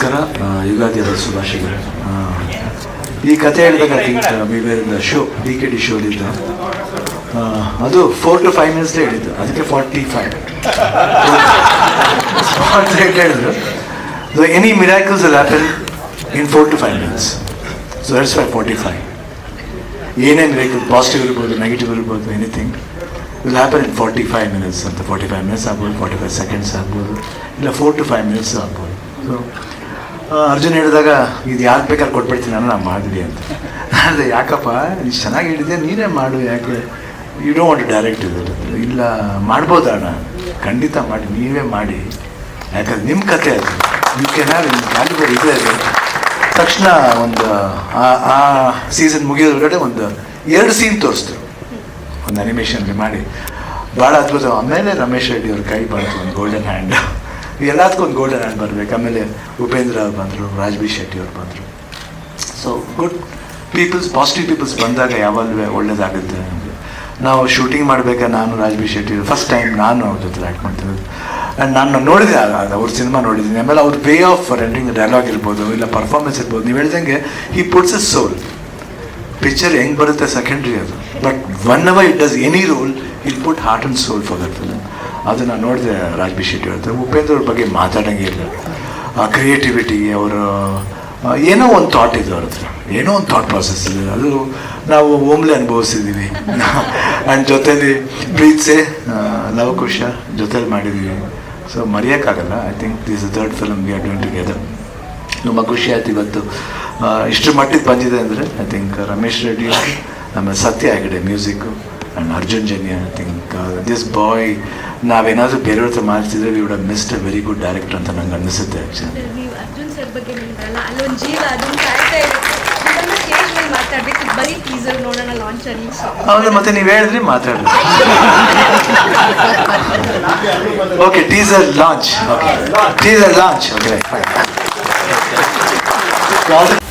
ನಮಸ್ಕಾರ. ಯುಗಾದಿ ಹಬ್ಬದ ಶುಭಾಶಯಗಳು. ಈ ಕಥೆ ಹೇಳಿದಾಗ I think we were the show D K D ಶೋಲಿದ್ದ ಅದು ಫೋರ್ ಟು ಫೈವ್ ಮಿನಿಟ್ಸ್ ಹೇಳಿದ್ದು ಅದಕ್ಕೆ ಫಾರ್ಟಿ ಫೈವ್ ಹೇಳಿದ್ರು. So any miracles will happen in four to five minutes so that's five forty five ಏನೇನು ಬೇಕು ಪಾಸಿಟಿವ್ ಇರ್ಬೋದು negative ಇರ್ಬೋದು anything will happen in forty five minutes ಅಂತ. Forty five minutes ಆಗ್ಬೋದು forty five seconds ಆಗ್ಬೋದು, ಇಲ್ಲ four to five minutes ಆಗ್ಬೋದು. So Arjun ಹೇಳಿದಾಗ, ಇದು ಯಾರು ಬೇಕಾದ್ರೆ ಕೊಟ್ಬಿಡ್ತೀನಿ, ನಾನು ನಾನು ಮಾಡಿದೆ ಅಂತ. ಅದೇ, ಯಾಕಪ್ಪ ಇಷ್ಟು ಚೆನ್ನಾಗಿ ಹೇಳಿದೆ ನೀನೇ ಮಾಡು, ಯಾಕೆ? ಯು ಡೋ ವಾಂಟ್ ಡೈರೆಕ್ಟ್ ಇದು ಇಲ್ಲ, ಮಾಡ್ಬೋದಾ ಅಣ್ಣ? ಖಂಡಿತ ಮಾಡಿ, ನೀವೇ ಮಾಡಿ. ಯಾಕಂದ್ರೆ ನಿಮ್ಮ ಕತೆ ಅದು. ಯು ನಿಮ್ಮ ಹ್ಯಾವ್ ಇನ್ ವ್ಯಾಲ್ಯೂಬಲ್ ಇದೆ ಅದು. ತಕ್ಷಣ ಒಂದು, ಆ- ಆ ಸೀಸನ್ ಮುಗಿಯೋದ್ರಗಡೆ ಒಂದು ಎರಡು ಸೀನ್ ತೋರಿಸಿದ್ರು. ಒಂದು ಅನಿಮೇಷನ್ಗೆ ಮಾಡಿ. ಭಾಳ ಅದ್ಭುತ. ಆಮೇಲೆ ರಮೇಶ್ ರೆಡ್ಡಿ ಅವ್ರ ಕೈ ಬಂತು ಒಂದು ಗೋಲ್ಡನ್ ಹ್ಯಾಂಡ್ ಎಲ್ಲದಕ್ಕೂ ಒಂದು ಗೋಲ್ಡನ್ ಹ್ಯಾಂಡ್ ಬರಬೇಕು. ಆಮೇಲೆ ಉಪೇಂದ್ರ ಅವ್ರು ಬಂದರು ರಾಜ್ಬಿ ಶೆಟ್ಟಿ ಅವ್ರು ಬಂದರು. So good peoples positive peoples ಬಂದಾಗ ಯಾವಾಗಲೂ ಒಳ್ಳೇದಾಗುತ್ತೆ ನಾವು ಶೂಟಿಂಗ್ ಮಾಡಬೇಕಾ ನಾನು ರಾಜ್ಬಿ ಶೆಟ್ಟಿ ಫಸ್ಟ್ ಟೈಮ್ ನಾನು ಅವ್ರ ಜೊತೆ ಆ್ಯಕ್ಟ್ ಮಾಡ್ತಿರೋದು. ಆ್ಯಂಡ್ ನಾನು ನೋಡಿದೆ ಅವ್ರ ಸಿನಿಮಾ ನೋಡಿದ್ದೀನಿ. ಆಮೇಲೆ ಅವ್ರ ವೇ ಆಫ್ ರೆಂಡಿಂಗ್ ಡೈಲಾಗ್ ಇರ್ಬೋದು, ಇಲ್ಲ ಪರ್ಫಾರ್ಮೆನ್ಸ್ ಇರ್ಬೋದು. ನೀವು ಹೇಳ್ದಂಗೆ ಈ ಪುಟ್ಸ್ ಎ ಸೋಲ್ ಪಿಕ್ಚರ್ ಹೆಂಗೆ ಬರುತ್ತೆ ಸೆಕೆಂಡ್ರಿ ಅದು. But one hour it does any role it put heart and soul for that film ಅದು ನಾನು ನೋಡಿದೆ ರಾಜ್ಬಿ ಶೆಟ್ಟಿ ಹೇಳ್ತಾರೆ ಉಪೇಂದ್ರ ಅವ್ರ ಬಗ್ಗೆ ಮಾತಾಡೋಂಗೆ ಇಲ್ಲ ಆ ಕ್ರಿಯೇಟಿವಿಟಿ ಅವರ ಏನೋ ಒಂದು ಥಾಟ್ ಇದೆ ಅವ್ರ ಹತ್ರ. ಏನೋ ಒಂದು ಥಾಟ್ ಪ್ರಾಸೆಸ್ ಇದೆ. ಅದು ನಾವು ಓಮ್ಲೆ ಅನುಭವಿಸಿದ್ದೀವಿ ಆ್ಯಂಡ್ ಜೊತೇಲಿ ಪ್ರೀತ್ಸೆ ಲವ್ ಖುಷ ಜೊತೇಲಿ ಮಾಡಿದ್ದೀವಿ so ಮರೆಯೋಕ್ಕಾಗಲ್ಲ. I think this third film we are doing together ತುಂಬ ಖುಷಿ ಆಯ್ತು ಇವತ್ತು. ಇಷ್ಟು ಮಟ್ಟಿಗೆ ಬಂದಿದೆ ಅಂದರೆ ಐ ಥಿಂಕ್ ರಮೇಶ್ ರೆಡ್ಡಿ ಆಮೇಲೆ ಸತ್ಯ ಆಗಿದೆ music and Arjun Janya I think this boy ನಾವೇನಾದರೂ ಬೇರೆಯವ್ರ ಹತ್ರ ಮಾಡ್ತಿದ್ರೆ we would missed a very good director ಅಂತ ನಂಗೆ ಅನ್ನಿಸುತ್ತೆ ಆ್ಯಕ್ಚುಲಿ ನೀವು ಅರ್ಜುನ್ ಸರ್ ಬಗ್ಗೆ ಹೇಳಿದ್ರಲ್ಲ ಅಲ್ಲೊಂದು ಜೀವ ಅದೊಂದು ಕಾಯ್ತಾ ಇರುತ್ತೆ ಅದನ್ನ ಸ್ಟೇಜ್ ಮೇಲೆ ಮಾತಾಡ್ಬೇಕು ಬರೀ ಟೀಸರ್ ನೋಡೋಣ ಲಾಂಚ್ ಅಲ್ಲಿ ಹೌದು ಮತ್ತೆ ನೀವು ಹೇಳಿದ್ರಿ ಮಾತಾಡಿ okay teaser launch okay teaser launch okay